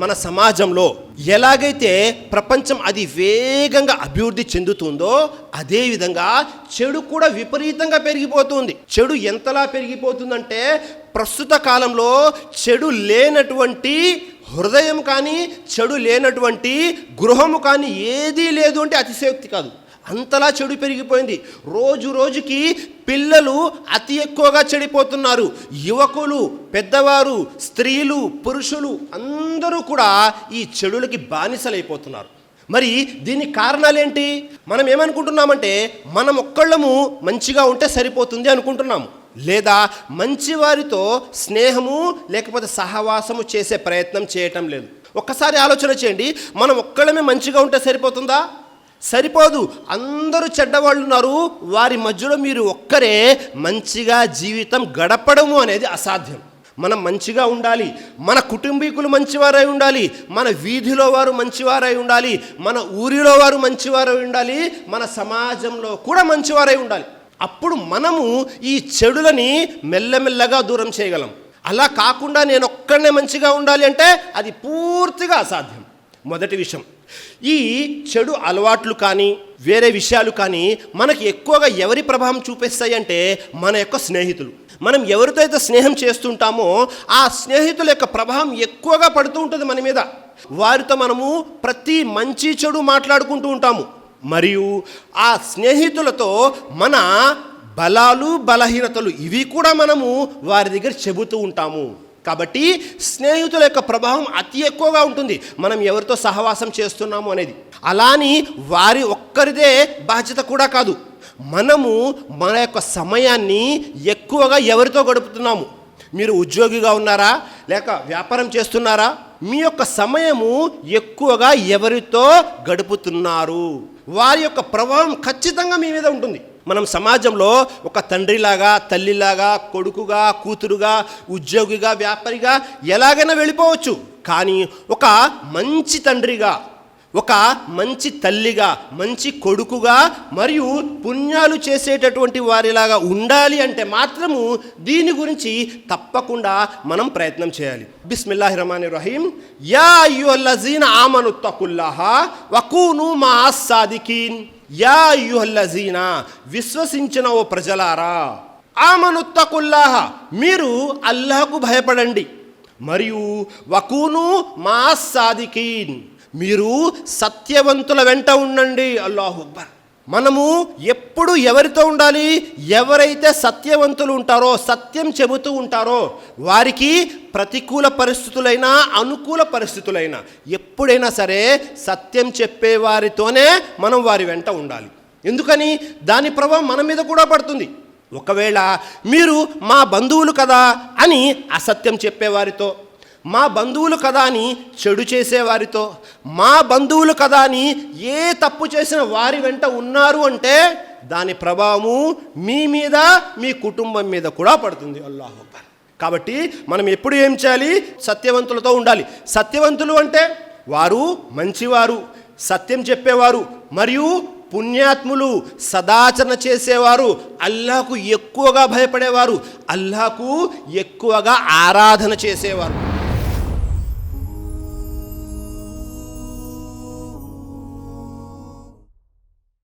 మన సమాజంలో ఎలాగైతే ప్రపంచం అది వేగంగా అభివృద్ధి చెందుతుందో అదే విధంగా చెడు కూడా విపరీతంగా పెరిగిపోతుంది. చెడు ఎంతలా పెరిగిపోతుందంటే ప్రస్తుత కాలంలో చెడు లేనటువంటి హృదయం కానీ చెడు లేనటువంటి గృహము కానీ ఏదీ లేదు అంటే అతిశయోక్తి కాదు. అంతలా చెడు పెరిగిపోయింది. రోజు రోజుకి పిల్లలు అతి ఎక్కువగా చెడిపోతున్నారు. యువకులు పెద్దవారు స్త్రీలు పురుషులు అందరూ కూడా ఈ చెడులకి బానిసలైపోతున్నారు. మరి దీనికి కారణాలేంటి? మనం ఏమనుకుంటున్నామంటే మనం ఒక్కళ్ళము మంచిగా ఉంటే సరిపోతుంది అనుకుంటున్నాము. లేదా మంచి వారితో స్నేహము లేకపోతే సహవాసము చేసే ప్రయత్నం చేయటం లేదు. ఒక్కసారి ఆలోచన చేయండి మనం ఒక్కళ్ళమే మంచిగా ఉంటే సరిపోతుందా? సరిపోదు. అందరూ చెడ్డవాళ్ళు ఉన్నారు. వారి మధ్యలో మీరు ఒక్కరే మంచిగా జీవితం గడపడము అనేది అసాధ్యం. మనం మంచిగా ఉండాలి. మన కుటుంబీకులు మంచివారై ఉండాలి. మన వీధిలో వారు మంచివారై ఉండాలి. మన ఊరిలో వారు మంచివారై ఉండాలి. మన సమాజంలో కూడా మంచివారై ఉండాలి. అప్పుడు మనము ఈ చెడులని మెల్లమెల్లగా దూరం చేయగలం. అలా కాకుండా నేను ఒక్కడనే మంచిగా ఉండాలి అంటే అది పూర్తిగా అసాధ్యం. మొదటి విషయం. ఈ చెడు అలవాట్లు కానీ వేరే విషయాలు కానీ మనకి ఎక్కువగా ఎవరి ప్రభావం చూపిస్తాయి అంటే మన యొక్క స్నేహితులు. మనం ఎవరితో అయితే స్నేహం చేస్తుంటామో ఆ స్నేహితుల యొక్క ప్రభావం ఎక్కువగా పడుతూ ఉంటుంది మన మీద. వారితో మనము ప్రతి మంచి చెడు మాట్లాడుకుంటూ ఉంటాము. మరియు ఆ స్నేహితులతో మన బలాలు బలహీనతలు ఇవి కూడా మనము వారి దగ్గర చెబుతూ ఉంటాము. కాబట్టి స్నేహితుల యొక్క ప్రభావం అతి ఎక్కువగా ఉంటుంది. మనం ఎవరితో సహవాసం చేస్తున్నాము అనేది. అలాని వారి ఒక్కరిదే బాధ్యత కూడా కాదు. మనము మన యొక్క సమయాన్ని ఎక్కువగా ఎవరితో గడుపుతున్నాము? మీరు ఉద్యోగిగా ఉన్నారా? లేక వ్యాపారం చేస్తున్నారా? మీ యొక్క సమయము ఎక్కువగా ఎవరితో గడుపుతున్నారు? వారి యొక్క ప్రభావం ఖచ్చితంగా మీ మీద ఉంటుంది. మనం సమాజంలో ఒక తండ్రిలాగా తల్లిలాగా కొడుకుగా కూతురుగా ఉద్యోగిగా వ్యాపారిగా ఎలాగైనా వెళ్ళిపోవచ్చు. కానీ ఒక మంచి తండ్రిగా ఒక మంచి తల్లిగా మంచి కొడుకుగా మరియు పుణ్యాలు చేసేటటువంటి వారిలాగా ఉండాలి అంటే మాత్రము దీని గురించి తప్పకుండా మనం ప్రయత్నం చేయాలి. బిస్మిల్లాహి రహమాన్ రహీం. యా అయ్యుల్లజీన ఆమను తకుల్లాహ వకూను మా సాదికీన్. యా యుహల్లజీనా విశ్వసించిన ఓ ప్రజలారా ఆమనుత్తకుల్లాహ మీరు అల్లాహకు భయపడండి. మరియు వకూను మా సాదికీన్ మీరు సత్యవంతుల వెంట ఉండండి. అల్లాహు అక్బర్. మనము ఎప్పుడు ఎవరితో ఉండాలి? ఎవరైతే సత్యవంతులు ఉంటారో సత్యం చెబుతూ ఉంటారో వారికి ప్రతికూల పరిస్థితులైనా అనుకూల పరిస్థితులైనా ఎప్పుడైనా సరే సత్యం చెప్పే వారితోనే మనం వారి వెంట ఉండాలి. ఎందుకని? దాని ప్రభావం మన మీద కూడా పడుతుంది. ఒకవేళ మీరు మా బంధువులు కదా అని అసత్యం చెప్పేవారితో మా బంధువులు కదా అని చెడు చేసేవారితో మా బంధువులు కదా అని ఏ తప్పు చేసిన వారి వెంట ఉన్నారు అంటే దాని ప్రభావము మీ మీద మీ కుటుంబం మీద కూడా పడుతుంది. అల్లాహ్ అక్బర్. కాబట్టి మనం ఎప్పుడు ఏం చేయాలి? సత్యవంతులతో ఉండాలి. సత్యవంతులు అంటే వారు మంచివారు సత్యం చెప్పేవారు మరియు పుణ్యాత్ములు సదాచరణ చేసేవారు అల్లాకు ఎక్కువగా భయపడేవారు అల్లాకు ఎక్కువగా ఆరాధన చేసేవారు.